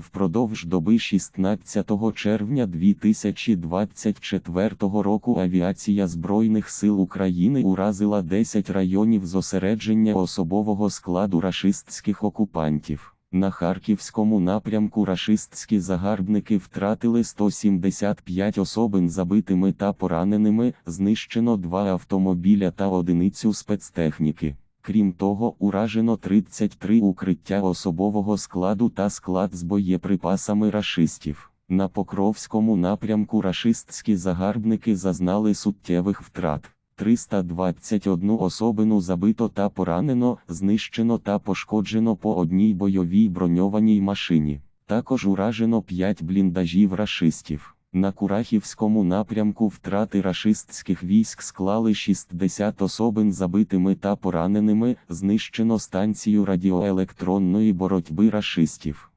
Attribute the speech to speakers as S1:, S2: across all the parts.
S1: Впродовж доби 16 червня 2024 року авіація Збройних сил України уразила 10 районів зосередження особового складу рашистських окупантів. На харківському напрямку рашистські загарбники втратили 175 особин забитими та пораненими, знищено два автомобіля та одиницю спецтехніки. Крім того, уражено 33 укриття особового складу та склад з боєприпасами рашистів. На Покровському напрямку рашистські загарбники зазнали суттєвих втрат. 321 особину забито та поранено, знищено та пошкоджено по одній бойовій броньованій машині. Також уражено 5 бліндажів рашистів. На Курахівському напрямку втрати рашистських військ склали 60 особин забитими та пораненими, знищено станцію радіоелектронної боротьби рашистів.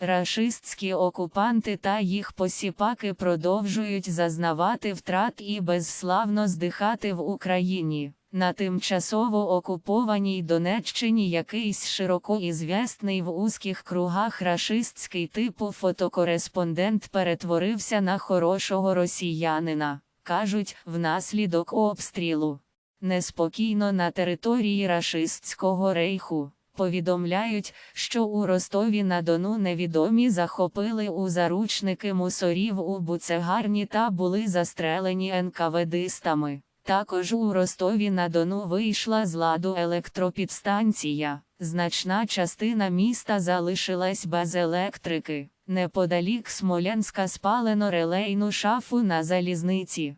S2: Рашистські окупанти та їх посіпаки продовжують зазнавати втрат і безславно здихати в Україні. На тимчасово окупованій Донеччині якийсь широко ізвісний в узких кругах рашистський типу фотокореспондент перетворився на хорошого росіянина. Кажуть, внаслідок обстрілу. Неспокійно на території рашистського рейху. Повідомляють, що у Ростові на Дону невідомі захопили у заручники мусорів у буцегарні та були застрелені НКВДистами. Також у Ростові на Дону вийшла з ладу електропідстанція. Значна частина міста залишилась без електрики. Неподалік Смолянська спалено релейну шафу на залізниці.